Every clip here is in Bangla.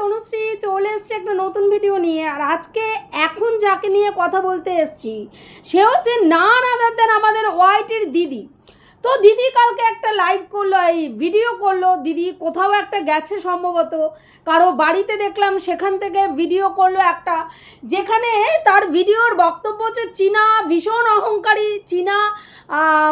তনুশ্রী চলে এসছে একটা নতুন ভিডিও নিয়ে, আর আজকে এখন যাকে নিয়ে কথা বলতে এসছি, সে হচ্ছে না আদার দেন আমাদের ওয়াইটির দিদি। তো দিদি কালকে একটা লাইভ করল, এই ভিডিও করল, দিদি কোথাও একটা গেছে সম্ভবত, কারও বাড়িতে দেখলাম, সেখান থেকে ভিডিও করল একটা, যেখানে তার ভিডিওর বক্তব্য হচ্ছে চীনা, ভীষণ অহংকারী, চীনা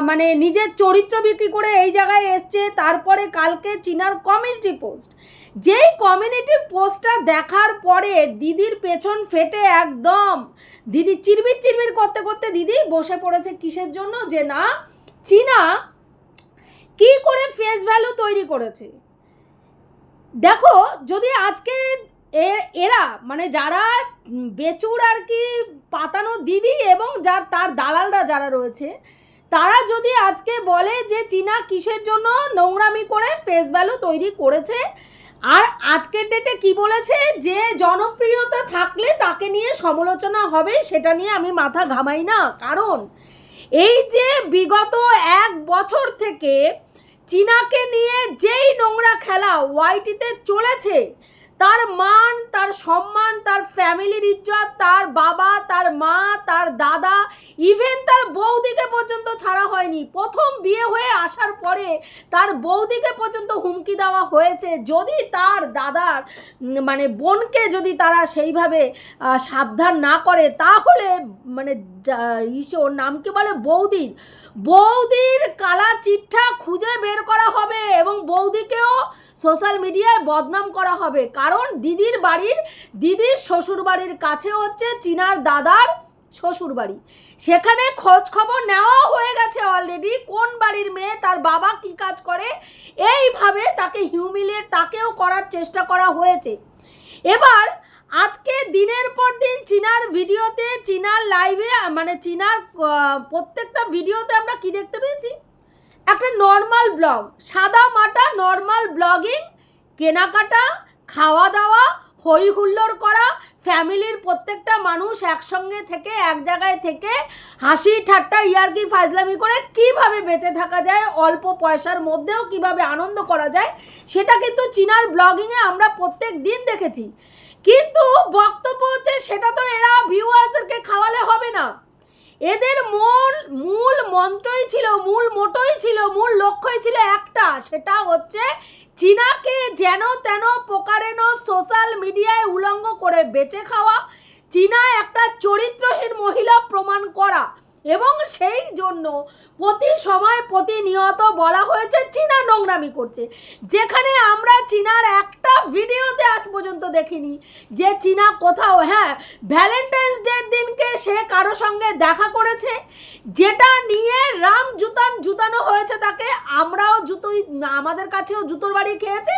মানে নিজের চরিত্র বিক্রি করে এই জায়গায় এসছে, তারপরে কালকে চীনার কমিউনিটি পোস্ট যেই কমিউনিটি পোস্টটা দেখার পরে দিদির পেছন ফেটে একদম। দিদি চিরবির চিরবির করতে করতে দিদি বসে পড়েছে কিসের জন্য যে না, চীনা, কি করে ফেস ভ্যালু তৈরি করেছে? দেখো, যদি আজকে এরা মানে যারা বেচুর আর কি পাতানো দিদি এবং যার, তার দালালরা যারা রয়েছে, তারা যদি আজকে বলে যে চীনা কিসের জন্য নোংরামি করে ফেস ভ্যালু তৈরি করেছে আর আজকের ডেটে কি বলেছে? যে জনপ্রিয়তা থাকলে তাকে নিয়ে সমালোচনা হবে, সেটা নিয়ে আমি মাথা ঘামাই না। কারণ এই যে বিগত এক বছর থেকে চীনাকে নিয়ে যেই নোংরা খেলা ওয়াইটিতে চলেছে, তার মান, তার সম্মান, তার ফ্যামিলির ইজ্জত, তার বাবা, তার মা, তার দাদা ইভেন ছাড়া হয়নি। প্রথম বিয়ে হয়ে আসার পরে তার বৌদিকে পর্যন্ত হুমকি দেওয়া হয়েছে। যদি তার দাদার মানে বোনকে যদি তারা সেইভাবে সাবধান না করে, তাহলে মানে ইসে, ওর নাম কি বলে? বৌদির। বৌদির কালা চিঠা খুঁজে বের করা হবে এবং বৌদিকেও সোশ্যাল মিডিয়ায় বদনাম করা হবে। কারণ দিদির বাড়ির, দিদির শ্বশুর বাড়ির কাছে হচ্ছে চীনার দাদার শ্বশুর বাড়ি সেখানে খোঁজ খবর নেওয়া হয়ে গেছে অলরেডি কোন বাড়ির মেয়ে, তার বাবা কি কাজ করে, এইভাবে তাকে হিউমিলিয়েট তাকেও করার চেষ্টা করা হয়েছে। এবার, আজকে দিনের পর দিন চীনার ভিডিওতে, চীনার লাইভে মানে চীনার প্রত্যেকটা ভিডিওতে আমরা কি দেখতে পেয়েছি? একটা নর্মাল ব্লগ সাদা মাটা নর্মাল ব্লগিং কেনাকাটা খাওয়া দাওয়া হই হুল্লোড় করা, ফ্যামিলির প্রত্যেকটা মানুষ একসঙ্গে থেকে, এক জায়গায় থেকে হাসি ঠাট্টা, ইয়ার্কি, ফাজলামি করে কীভাবে বেঁচে থাকা যায়, অল্প পয়সার মধ্যেও কীভাবে আনন্দ করা যায়, সেটা কিন্তু চীনার ব্লগিংয়ে আমরা প্রত্যেক দিন দেখেছি। কিন্তু বক্তব্য হচ্ছে, সেটা তো এরা ভিউয়ার্সদেরকে খাওয়ালে হবে না। এদের মূল মূল মন্ত্রই ছিল, মূল মোটই ছিল, মূল লক্ষ্যই ছিল একটা, সেটা হচ্ছে চীনাকে যেন তেন প্রকারেন সোশ্যাল মিডিয়ায় উলঙ্গ করে বেঁচে খাওয়া চীনা একটা চরিত্রহীন মহিলা প্রমাণ করা। এবং সেই জন্য প্রতি সময় প্রতিনিয়ত বলা হয়েছে, চীনা নোংরামি করছে। যেখানে আমরা চীনার একটা ভিডিওতে আজ পর্যন্ত দেখিনি যে চীনা কোথাও হ্যাঁ ভ্যালেন্টাইন্স ডের দিনকে সে কারও সঙ্গে দেখা করেছে, যেটা নিয়ে রাম জুতান জুতানো হয়েছে তাকে। আমরাও জুতোই, আমাদের কাছেও জুতোর বাড়ি খেয়েছে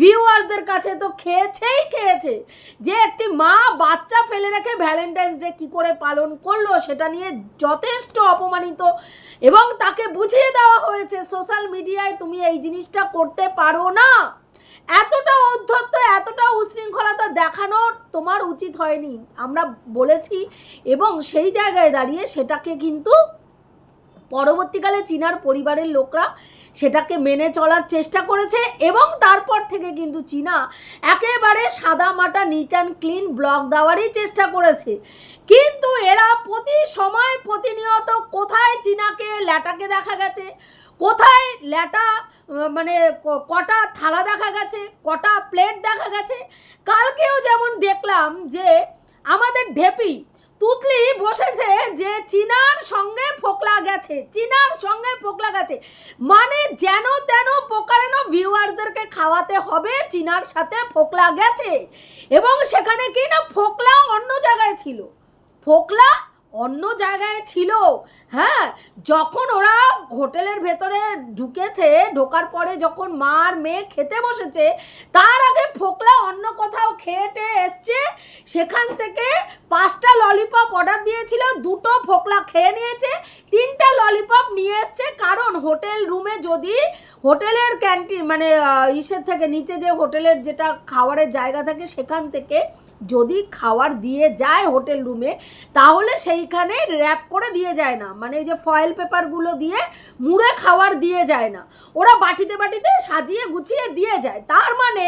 ভিউয়ার্সদের কাছে তো খেয়েছেই খেয়েছে যে একটি মা বাচ্চা ফেলে রেখে ভ্যালেন্টাইন্স ডে কী করে পালন করল সেটা নিয়ে যথেষ্ট অপমানিত। এবং তাকে বুঝিয়ে দেওয়া হয়েছে, সোশ্যাল মিডিয়ায় তুমি এই জিনিসটা করতে পারো না। এতটা অধ্যত্ত এতটা উশৃঙ্খলতা দেখানো তোমার উচিত হয়নি। আমরা বলেছি, এবং সেই জায়গায় দাঁড়িয়ে সেটাকে কিন্তু পরবর্তীকালে চীনার পরিবারের লোকরা সেটাকে মেনে চলার চেষ্টা করেছে এবং তারপর থেকে কিন্তু চীনা একেবারে সাদা মাটা নিট অ্যান্ড ক্লিন ব্লক দেওয়ারই চেষ্টা করেছে। কিন্তু এরা প্রতি সময় প্রতিনিয়ত কোথায় চীনাকে ল্যাটাকে দেখা গেছে, কোথায় ল্যাটা মানে কটা থালা দেখা গেছে, কটা প্লেট দেখা গেছে, কালকেও যেমন দেখলাম যে আমাদের ঢেপি তুতলি বসেছে যে চিনার সঙ্গে ফোকলা গেছে, চিনার সঙ্গে ফোকলা গেছে। মানে যেন তেন প্রকারেন ভিউয়ার্সদেরকে খাওয়াতে হবে, চিনার সাথে ফোকলা গেছে। এবং সেখানে কি না ফোকলা অন্য জায়গায় ছিল। ফোকলা অন্য জায়গায় ছিল। হ্যাঁ যখন ওরা হোটেলের ভেতরে ঢুকেছে, ঢোকার পরে যখন মার মেয়ে খেতে বসেছে, তার আগে ফোকলা অন্য কোথাও খেয়ে টেয়ে এসছে, সেখান থেকে পাঁচটা ললিপপ অর্ডার দিয়েছিল, দুটো ফোকলা খেয়ে নিয়েছে, তিনটা ললিপপ নিয়ে এসছে। কারণ হোটেল রুমে যদি হোটেলের ক্যান্টিন মানে ইসের থেকে নিচে যে হোটেলের যেটা খাবারের জায়গা থাকে, সেখান থেকে যদি খাবার দিয়ে যায় হোটেল রুমে তাহলে সেইখানে র্যাপ করে দিয়ে যায় না। মানে ওই যে ফয়েল পেপারগুলো দিয়ে মুড়ে খাবার দিয়ে যায় না। ওরা বাটিতে বাটিতে সাজিয়ে গুছিয়ে দিয়ে যায়। তার মানে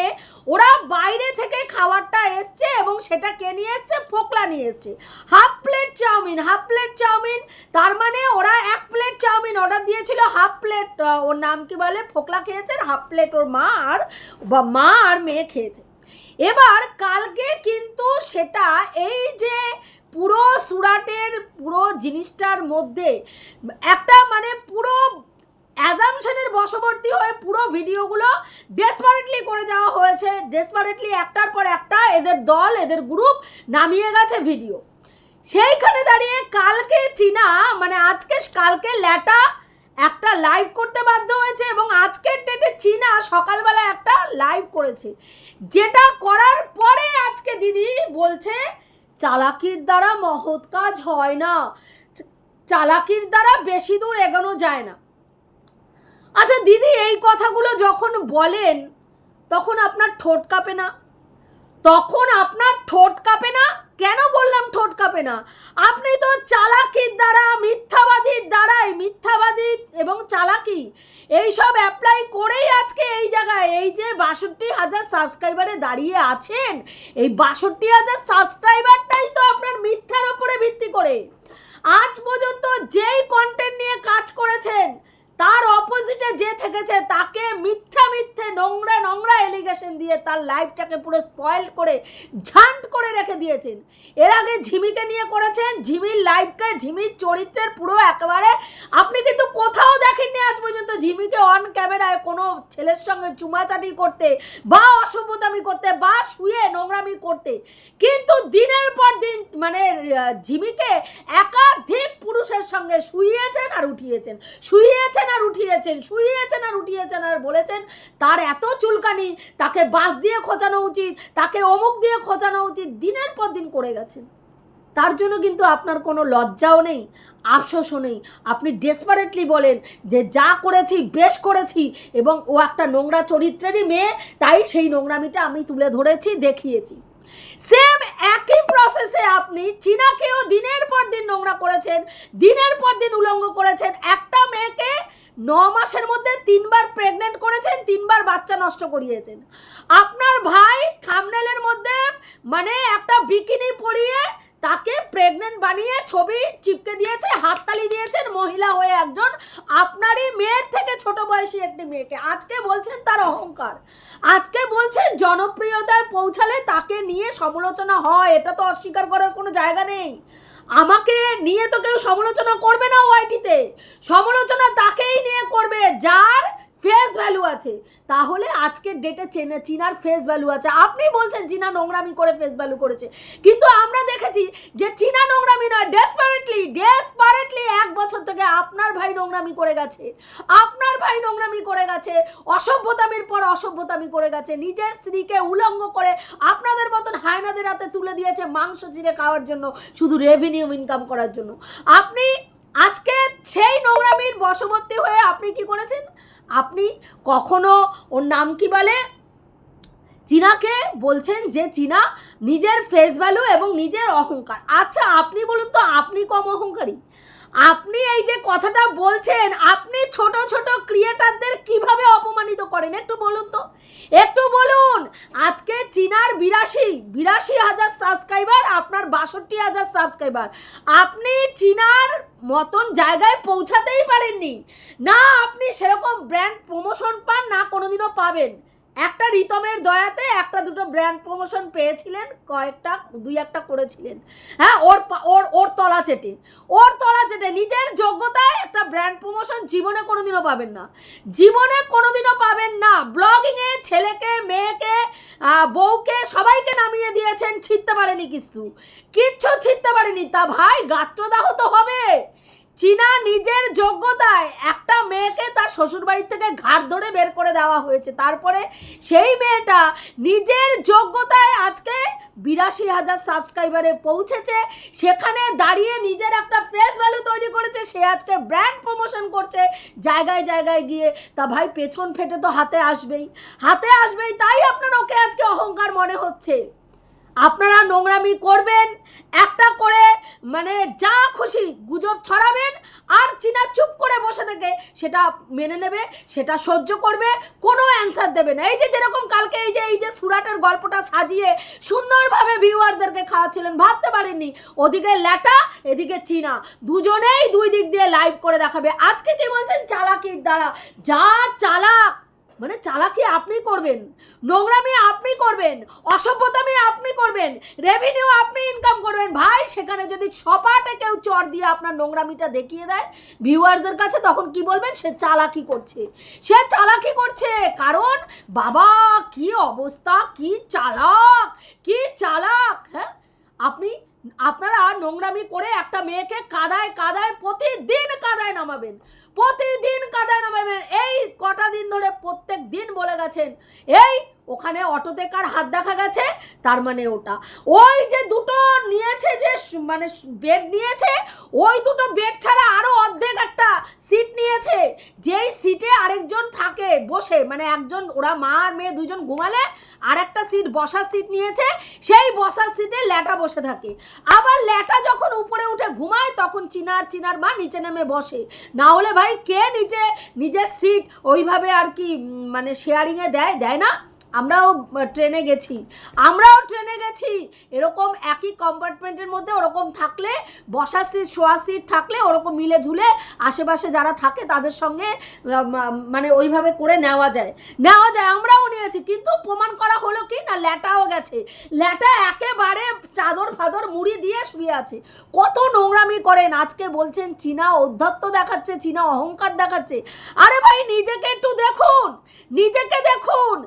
ওরা বাইরে থেকে খাবারটা এসছে এবং সেটা কে নিয়ে এসছে? ফোকলা নিয়ে এসছে। Half plate chowmein, half plate chowmein, তার মানে ওরা এক প্লেট চাউমিন অর্ডার দিয়েছিল, হাফ প্লেট ওর নাম কি বলে? ফোকলা খেয়েছেন হাফ প্লেট ওর মা আর বা মা আর মেয়ে খেয়েছে। এবার কালকে কিন্তু সেটা এই যে পুরো সুরাটের পুরো জিনিসটার মধ্যে একটা মানে পুরো অ্যাজামশনের বশবর্তী হয়ে পুরো ভিডিওগুলো ডেসপারেটলি করে যাওয়া হয়েছে। ডেসপারেটলি একটার পর একটা এদের দল, এদের গ্রুপ নামিয়ে গেছে ভিডিও সেইখানে দাঁড়িয়ে কালকে চীনা মানে আজকে, কালকে ল্যাটা একটা লাইভ করতে বাধ্য হয়েছে এবং আজকের ডেটে চীনা সকালবেলা একটা লাইভ করেছে। যেটা করার পরে আজকে দিদি বলছে, চালাকির দ্বারা মহৎ কাজ হয় না। চালাকির দ্বারা বেশি দূর এগোনো যায় না। আচ্ছা দিদি, এই কথাগুলো যখন বলেন, তখন আপনার ঠোঁট কাঁপে না? তখন আপনার ঠোঁট কাঁপে না? কেন বললাম ঠোঁট কাঁপে না? আপনি তো চালাকির দ্বারা মিথ্যাবাদী এবং চালাকি। এইসব অ্যাপ্লাই করেই আজকে এই জায়গায়। এই যে বাষট্টি হাজার সাবস্ক্রাইবারে দাঁড়িয়ে আছেন, এই বাষট্টি হাজার সাবস্ক্রাইবারটাই তো আপনার মিথ্যার ওপরে ভিত্তি করে। আজ পর্যন্ত যেই কন্টেন্ট নিয়ে কাজ করেছেন তার অপোজিটে যে থেকেছে, তাকে মিথ্যা মিথ্যে নোংরা নোংরা এলিগেশন দিয়ে তার লাইফটাকে পুরো স্পয়েল করে ঝান্ট করে রেখে দিয়েছেন। এর আগে ঝিমিকে নিয়ে করেছেন, ঝিমির লাইফকে ঝিমির চরিত্রের পুরো একেবারে, আপনি কিন্তু কোথাও দেখেননি আজ পর্যন্ত ঝিমিকে অন ক্যামেরায় কোনো ছেলের সঙ্গে চুমাচাটি করতে, বা অসভ্যতামি করতে, বা শুয়ে নোংরামি করতে। কিন্তু দিনের পর দিন মানে ঝিমিকে একাধিক পুরুষের সঙ্গে শুইয়েছেন আর উঠিয়েছেন। শুইয়েছেন আর উঠিয়েছেন, শুইয়েছেন আর উঠিয়েছেন আর বলেছেন, তার এত চুলকানি, তাকে বাস দিয়ে খোঁচানো উচিত, তাকে অমুক দিয়ে খোঁচানো উচিত, দিনের পর দিন করে গেছেন। তার জন্য কিন্তু আপনার কোনো লজ্জাও নেই, আফসোসও নেই। আপনি ডেসপারেটলি বলেন যে যা করেছি, বেশ করেছি, এবং ও একটা নোংরা চরিত্রেরই মেয়ে, তাই সেই নোংরামিটা আমি তুলে ধরেছি, দেখিয়েছি। সেম একই প্রসেসে আপনি চীনাকেও দিনের পর দিন নোংরা করেছেন, দিনের পর দিন উলঙ্গ করেছেন, একটা মেয়েকে ন মাসের মধ্যে তিনবার প্রেগনেন্ট করেছেন, তিনবার বাচ্চা নষ্ট করিয়েছেন। আপনার ভাই থামনেলের মধ্যে মানে একটা বিকিনি পরিয়ে তাকে প্রেগনেন্ট বানিয়ে ছবি চিপকে দিয়েছে, হাততালি দিয়েছেন মহিলা হয়ে একজন। আপনারই মেয়ের থেকে ছোট বয়সী একটি মেয়েকে। আজকে বলছেন তার অহংকার। আজকে বলছেন জনপ্রিয়তায় পৌঁছালে তাকে নিয়ে সমালোচনা হয়। এটা তো অস্বীকার করার কোনো জায়গা নেই। আমাকে নিয়ে তো কেউ সমালোচনা করবে না ওয়াইটিতে সমালোচনা তাকেই নিয়ে করবে যার ফেস ভ্যালু আছে। তাহলে আজকের ডেটে চেনে, চীনার ফেস ভ্যালু আছে। আপনি বলছেন চীনা নোংরামি করে ফেস ভ্যালু করেছে। কিন্তু আমরা দেখেছি যে চীনা নোংরামি নয় ডেসপারেটলি ডেসপারেটলি এক বছর থেকে আপনার ভাই নোংরামি করে গেছে। আপনার ভাই নোংরামি করে গেছে, অসভ্যতামির পর অসভ্যতামি করে গেছে, নিজের স্ত্রীকে উলঙ্গ করে আপনাদের মতন হায়নাদের হাতে তুলে দিয়েছে মাংস চিড়ে খাওয়ার জন্য, শুধু রেভিনিউ ইনকাম করার জন্য। আপনি আজকে সেই নোংরামির বশবর্তী হয়ে আপনি কি করেছেন? আপনি কখনো ওর নাম কি বলে? চীনাকে বলছেন যে চীনা নিজের ফেস ভ্যালু এবং নিজের অহংকার। আচ্ছা আপনি বলুন তো, আপনি কম অহংকারী? আপনি এই যে কথাটা বলছেন, আপনি ছোট ছোট ক্রিয়েটারদের কীভাবে অপমানিত করেন? একটু বলুন তো। একটু বলুন চীনার বিরাশি বিরাশি হাজার সাবস্ক্রাইবার আপনার বাষট্টি হাজার সাবস্ক্রাইবার আপনি চিনার মতন জায়গায় পৌঁছাতেই পারেননি। না, আপনি সেরকম ব্র্যান্ড প্রমোশন পান, না কোনোদিনও পাবেন। একটা রিতমের দয়াতে একটা দুটো ব্র্যান্ড প্রমোশন পেয়েছিলেন, কয়েকটা, দুই একটা করেছিলেন। হ্যাঁ ওর ওর ওর তলা চেটে। ওর তলা চেটে, নিজের যোগ্যতায় একটা ব্র্যান্ড প্রমোশন জীবনে কোনোদিনও পাবেন না। জীবনে কোনোদিনও পাবেন না। ব্লগিংয়ে ছেলেকে, মেয়েকে বউকে সবাইকে নামিয়ে দিয়েছেন, ছিঁড়তে পারেনি কিছু। কিচ্ছু ছিঁড়তে পারেনি। তা ভাই, গাত্রদাহ তো হবে। চীনা নিজের যোগ্যতায় একটা মেয়েকে শ্বশুরবাড়ির থেকে ঘাট ধরে বের করে দেওয়া হয়েছে। তারপরে সেই মেয়েটা নিজের যোগ্যতায় আজকে বিরাশি হাজার সাবস্ক্রাইবারে পৌঁছেছে। সেখানে দাঁড়িয়ে নিজের একটা ফেস ভ্যালু তৈরি করেছে। সে আজকে ব্র্যান্ড প্রমোশন করছে। জায়গায় জায়গায় গিয়ে তা ভাই পেছন ফেটে তো হাতে আসবেই। হাতে আসবেই, তাই আপনার ওকে আজকে অহংকার মনে হচ্ছে। আপনারা নোংরামি করবেন, একটা করে মানে যা খুশি গুজব ছড়াবেন আর চীনা চুপ করে বসে থেকে সেটা মেনে নেবে, সেটা সহ্য করবে, কোনো অ্যান্সার দেবে না। এই যে যেরকম কালকে এই যে এই যে সুরাটের গল্পটা সাজিয়ে সুন্দরভাবে ভিউয়ারদেরকে খাওয়াচ্ছিলেন, ভাবতে পারেননি ওদিকে ল্যাটা, এদিকে চীনা। দুজনেই দুই দিক দিয়ে লাইভ করে দেখাবে। আজকে কি বলছেন? চালাকির দ্বারা। যা চালাক! মানে চালাকি আপনি করবেন, নোংরামি আপনি করবেন, অসভ্যতামি আপনি করবেন রেভিনিউ আপনি ইনকাম করবেন। ভাই, সেখানে যদি সপাটে কেউ চর দিয়ে আপনার নোংরামিটা দেখিয়ে দেয় ভিউয়ার্সদের কাছে তখন কি বলবেন? সে চালাকি করছে। সে চালাকি করছে কারণ, বাবা, কি অবস্থা, কি চালাক কি চালাক হ্যাঁ? আপনি, আপনারা নোংরামি করে একটা মেয়েকে কাদায় কাদায়, প্রতিদিন কাদায় নামাবেন। প্রতিদিন কাদায় নামাবেন। এই কটা দিন ধরে প্রত্যেক দিন বলে গেছেন এই ওখানে অটোতে কার হাত দেখা গেছে? তার মানে ওটা। ওই যে দুটো নিয়েছে যে মানে বেড নিয়েছে, ওই দুটো বেড ছাড়া আরও অর্ধেক একটা সিট নিয়েছে। যেই সিটে আরেকজন থাকে বসে মানে একজন, ওরা মা আর মেয়ে দুজন ঘুমালে, আর একটা সিট বসার সিট নিয়েছে, সেই বসার সিটে ল্যাটা বসে থাকে। আবার ল্যাটা যখন উপরে উঠে ঘুমায়, তখন চিনার চিনার মা নিচে নেমে বসে। না হলে ভাই কে নিচে, নিজের সিট ওইভাবে আর কি মানে শেয়ারিংয়ে দেয় দেয় না? আমরাও ট্রেনে গেছি। আমরাও ট্রেনে গেছি। এরকম একই কম্পার্টমেন্টের মধ্যে ওরকম থাকলে, বসার সিট শোয়ার সিট থাকলে, ওরকম মিলে ঝুলে আশেপাশে যারা থাকে তাদের সঙ্গে মানে ওইভাবে করে নেওয়া যায়। নেওয়া যায়, আমরাও নিয়েছি। কিন্তু প্রমাণ করা হলো কি না, ল্যাটাও গেছে। ল্যাটা একেবারে চাদর ফাদর মুড়ি দিয়ে শুয়ে আছে। কত নোংরামি করেন। আজকে বলছেন, চীনা অধ্যত্ত দেখাচ্ছে, চীনা অহংকার দেখাচ্ছে। আরে ভাই, নিজেকে একটু দেখুন। নিজেকে দেখুন।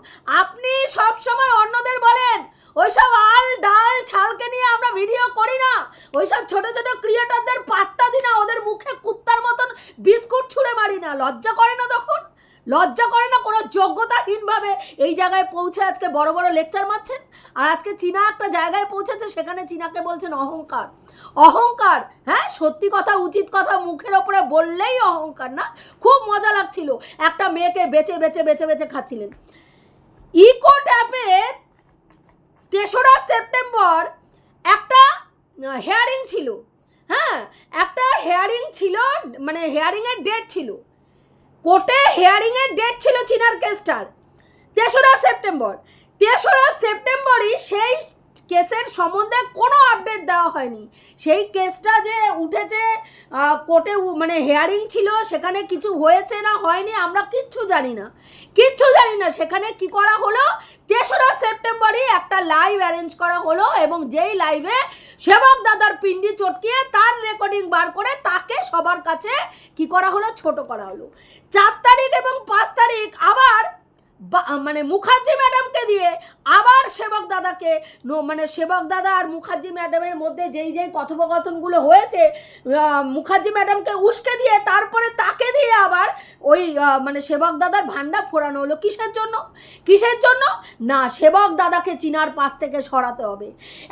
আপনি সব সময় অন্যদের বলেন। ওইসব আল ডাল ছালকে নিয়ে আমরা ভিডিও করি না। ওইসব ছোট ছোট ক্রিয়েটরদের পাত্তা দিই না। ওদের মুখে কুত্তার মতন বিস্কুট ছুঁড়ে মারি না। লজ্জা করে না তখন? লজ্জা করে না কোনো যোগ্যতাহীনভাবে? এই জায়গায় পৌঁছে আজকে বড় বড় লেকচার মারছেন? আর আজকে চীনা একটা জায়গায় পৌঁছেছে, সেখানে চীনাকে বলছেন অহংকার। অহংকার হ্যাঁ? সত্যি কথা, উচিত কথা মুখের ওপরে বললেই অহংকার না? খুব মজা লাগছিল। একটা মেয়েকে বেচে বেচে বেচে বেচে খাচ্ছিলেন। ইকো ট্যাপের তেসরা সেপ্টেম্বর একটা হেয়ারিং ছিল। হ্যাঁ একটা হেয়ারিং ছিল মানে হেয়ারিংয়ের ডেট ছিল। কোর্টে হেয়ারিংয়ের ডেট ছিল চিনার কেসটার তেসরা সেপ্টেম্বর। তেসরা সেপ্টেম্বরই সেই কেসের সম্বন্ধে কোনো আপডেট দেওয়া হয়নি। সেই কেসটা যে উঠেছে কোর্টে মানে হেয়ারিং ছিল, সেখানে কিছু হয়েছে না হয়নি, আমরা কিচ্ছু জানি না। কিচ্ছু জানি না, সেখানে কি করা হলো? তেসরা সেপ্টেম্বরই একটা লাইভ অ্যারেঞ্জ করা হলো এবং যেই লাইভে সেবক দাদার পিন্ডি চটকিয়ে তার রেকর্ডিং বার করে তাকে সবার কাছে কি করা হলো? ছোট করা হলো। চার তারিখ এবং পাঁচ তারিখ আবার মানে মুখার্জি ম্যাডামকে দিয়ে আবার সেবক দাদাকে মানে সেবক দাদা আর মুখার্জি ম্যাডামের মধ্যে যেই যেই কথোপকথনগুলো হয়েছে মুখার্জি ম্যাডামকে উস্কে দিয়ে তারপরে তাকে দিয়ে আবার ওই মানে সেবক দাদার ভান্ডা ফোরানো হলো। কিসের জন্য? কিসের জন্য? না, সেবক দাদাকে চিনার পাশ থেকে সরাতে হবে।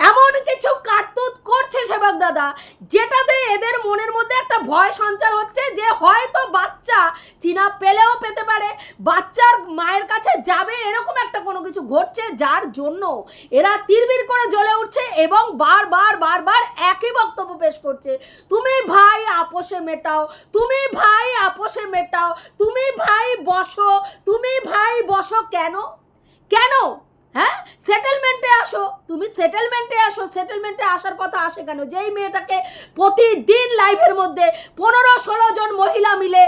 এমন কিছু কার্তুত করছে সেবক দাদা, যেটাতে এদের মনের মধ্যে একটা ভয় সঞ্চার হচ্ছে যে হয়তো বাচ্চা চীনা পেলেও পেতে পারে, বাচ্চার মায়ের কাছে যাবে এরকম একটা কোনো কিছু ঘটছে যার জন্য এরা তিরবির করে জ্বলে উঠছে এবং বারবার বারবার একই বক্তব্য পেশ করছে। তুমি ভাই আপোষে মেটাও, তুমি ভাই আপোষে মেটাও, তুমি ভাই বসো, তুমি ভাই বসো কেন? কেন? হ্যাঁ? সেটেলমেন্টে আসো। তুমি সেটেলমেন্টে আসো। সেটেলমেন্টে আসার কথা আসে কেন? যেই মেয়েটাকে প্রতিদিন লাইভের মধ্যে পনেরো, ষোলো জন মহিলা মিলে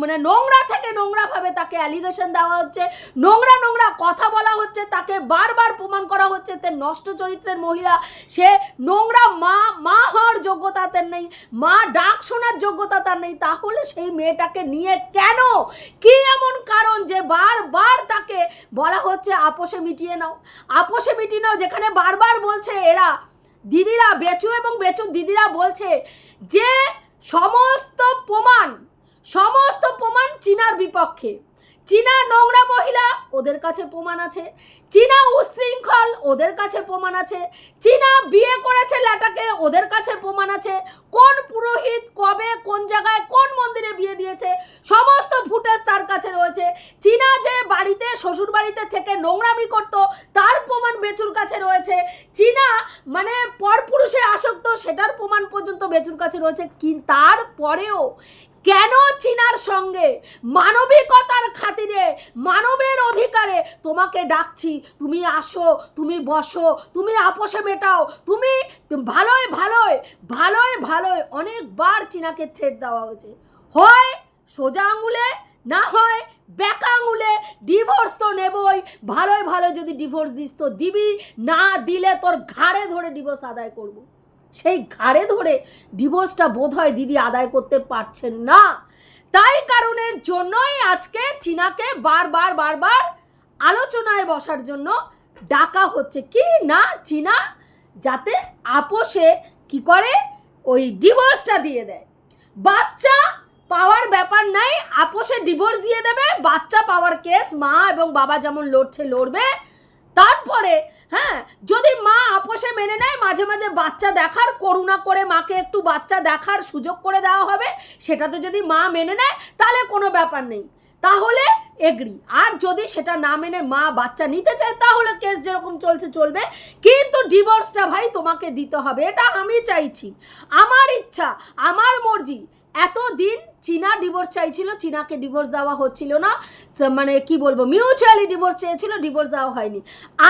মানে নোংরা থেকে নোংরাভাবে তাকে অ্যালিগেশন দেওয়া হচ্ছে, নোংরা নোংরা কথা বলা হচ্ছে, তাকে বারবার প্রমাণ করা হচ্ছে তে নষ্ট চরিত্রের মহিলা, সে নোংরা মা মা হওয়ার যোগ্যতা তার নেই, মা ডাক শোনার যোগ্যতা তার নেই, তাহলে সেই মেয়েটাকে নিয়ে কেন? কি এমন কারণ যে বারবার তাকে বলা হচ্ছে আপোষে মিটিয়ে নাও। আপোষে মিটিয়ে নাও, যেখানে বারবার বলছে এরা। দিদিরা বেচু এবং বেচু দিদিরা বলছে যে, সমস্ত প্রমাণ সমস্ত প্রমাণ চীনার বিপক্ষে। চীনা নোংরা মহিলা, ওদের কাছে প্রমাণ আছে। চীনা উশৃঙ্খল, ওদের কাছে প্রমাণ আছে। চীনা বিয়ে করেছে ল্যাটাকে, ওদের কাছে প্রমাণ আছে। কোন পুরোহিত কবে, কোন জায়গায়, কোন মন্দিরে বিয়ে দিয়েছে, সমস্ত ফুটেজ তার কাছে রয়েছে। চীনা যে বাড়িতে শ্বশুর বাড়িতে থেকে নোংরামি করতো, তার প্রমাণ বেচুর কাছে রয়েছে। চীনা মানে পরপুরুষে আসক্ত, সেটার প্রমাণ পর্যন্ত বেচুর কাছে রয়েছে। কি তারপরেও কেন চীনার সঙ্গে? মানবিকতার খাতিরে, মানবের অধিকারে তোমাকে ডাকছি। তুমি আসো, তুমি বসো, তুমি আপোষে মেটাও। তুমি ভালোই ভালোই ভালোই ভালোই অনেকবার চীনাকে ছেড় দেওয়া হয়েছে। হয় সোজা আঙুলে, না হয় ব্যাকা আঙুলে ডিভোর্স তো নেবই। ভালোই ভালো যদি ডিভোর্স দিস তো দিবি, না দিলে তোর ঘাড়ে ধরে ডিভোর্স আদায় করব। সেই ঘাড়ে ধরে ডিভোর্সটা বোধ হয় দিদি আদায় করতে পারছেন না। তাই কারণের জন্যই আজকে চীনাকে বারবার বারবার আলোচনায় বসার জন্য ডাকা হচ্ছে। কি না চীনা? যাতে আপোষে কি করে? ওই ডিভোর্সটা দিয়ে দেয়। বাচ্চা পাওয়ার ব্যাপার নাই, আপোষে ডিভোর্স দিয়ে দেবে। বাচ্চা পাওয়ার কেস মা এবং বাবা যেমন লড়ছে, লড়বে তারপরে হ্যাঁ যদি মা আপোষে মেনে নেয়, মাঝে মাঝে বাচ্চা দেখার, করুণা করে মাকে একটু বাচ্চা দেখার সুযোগ করে দেওয়া হবে, সেটাতে যদি মা মেনে নেয়, তাহলে কোনো ব্যাপার নেই। তাহলে এগ্রি আর যদি সেটা না মেনে মা বাচ্চা নিতে চায়, তাহলে কেস যেরকম চলছে, চলবে। কিন্তু ডিভোর্সটা ভাই তোমাকে দিতে হবে। এটা আমি চাইছি। আমার ইচ্ছা, আমার মর্জি এতদিন চীনা ডিভোর্স চাইছিল, চীনাকে ডিভোর্স দেওয়া হচ্ছিল না। মানে কি বলব মিউচুয়ালি ডিভোর্স চেয়েছিল ডিভোর্স দেওয়া হয়নি।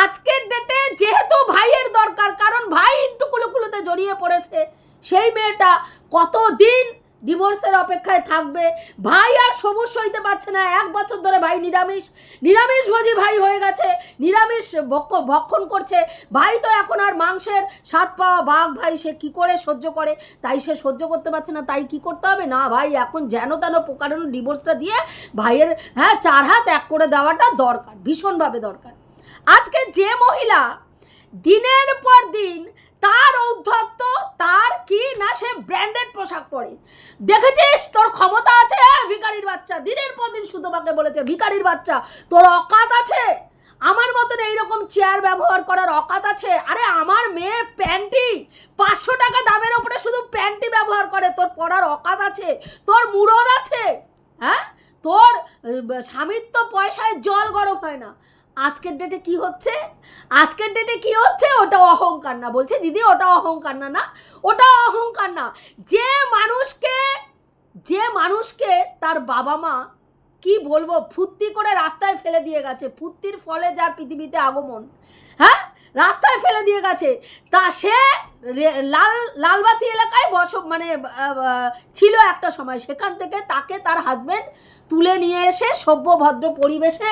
আজকের ডেটে যেহেতু ভাইয়ের দরকার, কারণ ভাই একটু কুলুকুলুতে জড়িয়ে পড়েছে, সেই মেয়েটা কতদিন ডিভোর্সের অপেক্ষায় থাকবে। ভাই আর সবুজ সইতে পারছে না। এক বছর ধরে ভাই নিরামিষ। নিরামিষ ভোজি ভাই হয়ে গেছে। নিরামিষ ভক্ষ- ভক্ষণ করছে। ভাই তো এখন আর মাংসের স্বাদ পাওয়া বাঘ। ভাই সে কি করে সহ্য করে? তাই সে সহ্য করতে পারছে না। তাই কি করতে হবে? না ভাই, এখন যেন তেন প্রকারণ ডিভোর্সটা দিয়ে ভাইয়ের হ্যাঁ চার হাত এক করে দেওয়াটা দরকার, ভীষণভাবে দরকার। আজকে যে মহিলা দিনের পর দিন তার ঔদ্ধত্য তার কি না সে ব্র্যান্ডেড পোশাক পরে। দেখেছিস? তোর ক্ষমতা আছে? ভিখারির বাচ্চা। দিনের পর দিন সুতোবাকে বলেছে, ভিখারির বাচ্চা, তোর অকাত আছে? আমার মতন এইরকম চেয়ার ব্যবহার করার অকাত আছে? আরে, আমার মেয়ে প্যান্টি পাঁচশো টাকা দামের ওপরে শুধু প্যান্টি ব্যবহার করে। তোর পরার অকাত আছে? তোর মুরদ আছে? হ্যাঁ? তোর স্বামীর তো পয়সায় জল গরম হয় না। আজকের ডেটে কি হচ্ছে? আজকের ডেটে কি হচ্ছে? ওটা অহংকার না। বলছে, দিদি, ওটা অহংকার না না, ওটা অহংকার না। যে মানুষকে যে মানুষকে তার বাবা মা কি বলব, ফুর্তি করে রাস্তায় ফেলে দিয়ে গেছে, ফুর্তির ফলে যার পৃথিবীতে আগমন হ্যাঁ? রাস্তায় ফেলে দিয়ে গেছে। তা সে লাল, লালবাতি এলাকায় বস মানে ছিল একটা সময়। সেখান থেকে তাকে তার হাজবেন্ড তুলে নিয়ে এসে সভ্য, ভদ্র পরিবেশে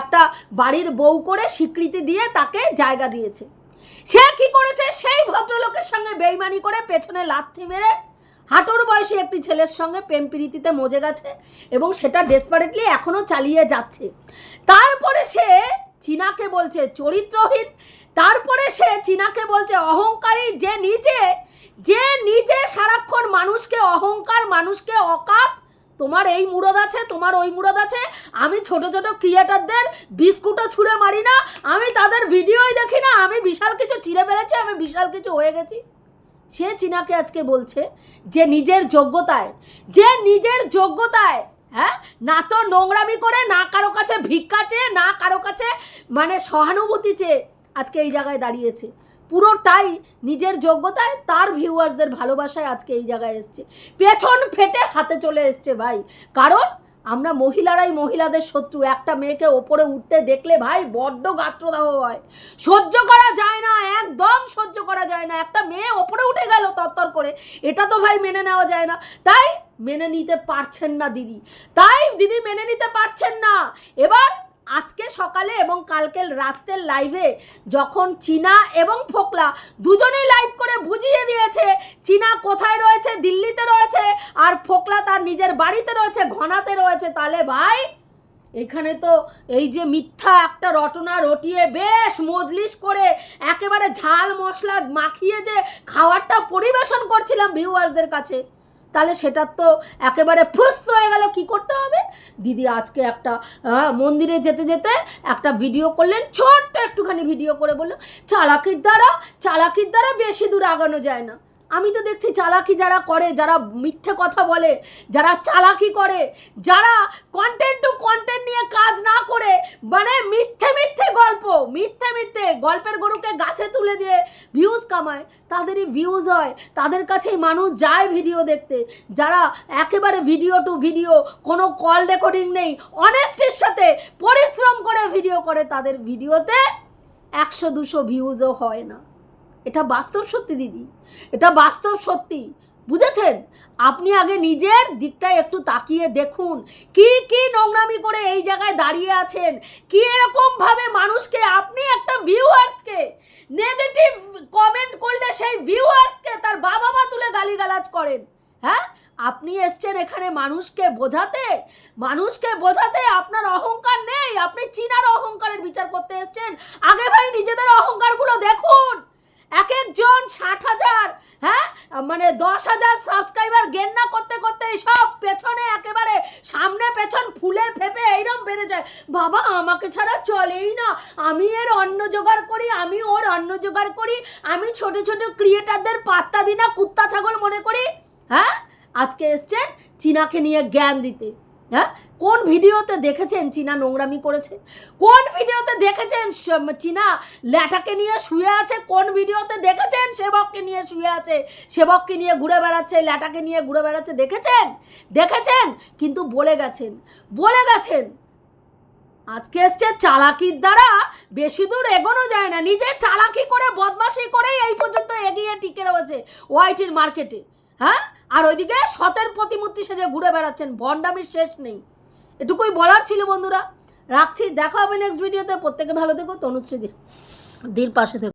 একটা বাড়ির বউ করে স্বীকৃতি দিয়ে তাকে জায়গা দিয়েছে। সে কি করেছে? সেই ভদ্রলোকের সঙ্গে বেইমানি করে পেছনে লাথি মেরে হাঁটুর বয়সী একটি ছেলের সঙ্গে প্রেম প্রীতিতে মজে গেছে এবং সেটা ডেসপারেটলি এখনও চালিয়ে যাচ্ছে। তারপরে সে চীনাকে বলছে, চরিত্রহীন তারপরে সে চীনাকে বলছে, অহংকারী যে নিজে যে নিজে সারাক্ষণ মানুষকে অহংকার, মানুষকে অকাত তোমার এই মুরদ আছে, তোমার ওই মুরদ আছে, আমি ছোট ছোট ক্রিয়েটারদের বিস্কুটও ছুঁড়ে মারি না, আমি তাদের ভিডিওই দেখি না, আমি বিশাল কিছু চিড়ে ফেলেছি, আমি বিশাল কিছু হয়ে গেছি। সে চীনাকে আজকে বলছে যে নিজের যোগ্যতায়, যে নিজের যোগ্যতায় হ্যাঁ না তো নোংরামি করে, না কারও কাছে ভিক্ষা চেয়ে, না কারও কাছে মানে সহানুভূতি চেয়ে আজকে এই জায়গায় দাঁড়িয়েছে। পুরোটাই নিজের যোগ্যতায় তার ভিউয়ার্সদের ভালোবাসায় আজকে এই জায়গায় এসছে। পেছন ফেটে হাতে চলে এসছে ভাই। কারণ আমরা মহিলারাই মহিলাদের শত্রু। একটা মেয়েকে ওপরে উঠতে দেখলে ভাই বড্ড গাত্রদাহ হয়। সহ্য করা যায় না, একদম সহ্য করা যায় না। একটা মেয়ে ওপরে উঠে গেল তত্তর করে। এটা তো ভাই মেনে নেওয়া যায় না। তাই মেনে নিতে পারছেন না দিদি। তাই দিদি মেনে নিতে পারছেন না। এবার আজকে সকালে এবং কালকে রাত্রের লাইভে যখন চীনা এবং ফোকলা দুজনেই লাইভ করে বুঝিয়ে দিয়েছে চীনা কোথায় রয়েছে, দিল্লিতে রয়েছে, আর ফোকলা তার নিজের বাড়িতে রয়েছে, ঘনাতে রয়েছে, তাহলে ভাই এখানে তো এই যে মিথ্যা একটা রটনা রটিয়ে বেশ মজলিস করে একেবারে ঝাল মশলা মাখিয়ে যে খাওয়ারটা পরিবেশন করছিলাম ভিউয়ার্সদের কাছে। তাহলে সেটার তো একেবারে ফুস হয়ে গেল, কি করতে হবে? দিদি আজকে একটা মন্দিরে যেতে যেতে একটা ভিডিও করলেন, ছোট্ট একটুখানি ভিডিও করে বলল, চালাকির দ্বারা চালাকির দ্বারা বেশি দূর আগানো যায় না। আমি তো দেখছি চালাকি যারা করে, যারা মিথ্যে কথা বলে, যারা চালাকি করে, যারা কন্টেন্ট টু কন্টেন্ট নিয়ে কাজ না করে মানে মিথ্যে মিথ্যে গল্প, মিথ্যে মিথ্যে গল্পের গরুকে গাছে তুলে দিয়ে ভিউজ কামায়, তাদেরই ভিউজ হয়, তাদের কাছেই মানুষ যায় ভিডিও দেখতে, যারা একেবারে ভিডিও টু ভিডিও কোনো কল রেকর্ডিং নেই অনেস্টির সাথে পরিশ্রম করে ভিডিও করে, তাদের ভিডিওতে একশো দুশো ভিউজও হয় না। এটা বাস্তব সত্যি, দিদি। এটা বাস্তব সত্যি। বুঝেছেন? আপনি আগে নিজের দিকটা একটু তাকিয়ে দেখুন। কি কি নোংরামি করে এই জায়গায় দাঁড়িয়ে আছেন? কি এরকম ভাবে মানুষকে, আপনি একটা ভিউয়ার্সকে নেগেটিভ কমেন্ট করলে সেই ভিউয়ার্সকে তার বাবা মা তুলে গালিগালাজ করেন? হ্যাঁ? আপনি এসছেন এখানে মানুষকে বোঝাতে। মানুষকে বোঝাতে আপনার অহংকার নেই। আপনি চীনার অহংকারের বিচার করতে এসছেন। আগে ভাই নিজেদের অহংকারগুলো দেখুন। এক একজন ষাট হাজার হ্যাঁ? মানে দশ হাজার সাবস্ক্রাইবার গেন না করতে করতে সব পেছনে একেবারে সামনে পেছন ফুলের ফেপে এইরকম বেড়ে যায়। বাবা, আমাকে ছাড়া চলেই না। আমি এর অন্ন জোগাড় করি, আমি ওর অন্ন জোগাড় করি, আমি ছোট ছোট ক্রিয়েটারদের পাত্তা দিই না কুত্তা ছাগল মনে করি হ্যাঁ? আজকে এসছেন চীনাকে নিয়ে জ্ঞান দিতে। হ্যাঁ? কোন ভিডিওতে দেখেছেন চীনা নোংরামি করেছে? কোন ভিডিওতে দেখেছেন চীনা ল্যাটাকে নিয়ে শুয়ে আছে? কোন ভিডিওতে দেখেছেন সেবককে নিয়ে শুয়ে আছে? সেবককে নিয়ে ঘুরে বেড়াচ্ছে, ল্যাটাকে নিয়ে ঘুরে বেড়াচ্ছে? দেখেছেন? দেখেছেন? কিন্তু বলে গেছেন। বলে গেছেন। আজকে এসছে চালাকির দ্বারা বেশি দূর এগোনো যায় না। নিজে চালাকি করে, বদমাশি করেই এই পর্যন্ত এগিয়ে টিকে রয়েছে ওয়াইটির মার্কেটে। হ্যাঁ? আর ওইদিকে সতের প্রতিমূর্তি সেজে ঘুরে বেড়াচ্ছেন, ভণ্ডামির শেষ নেই। এটুকুই বলার ছিল বন্ধুরা। রাখছি, দেখা হবে নেক্সট ভিডিওতে প্রত্যেকে ভালো থেকো, তনুশ্রী দির পাশে থেকো।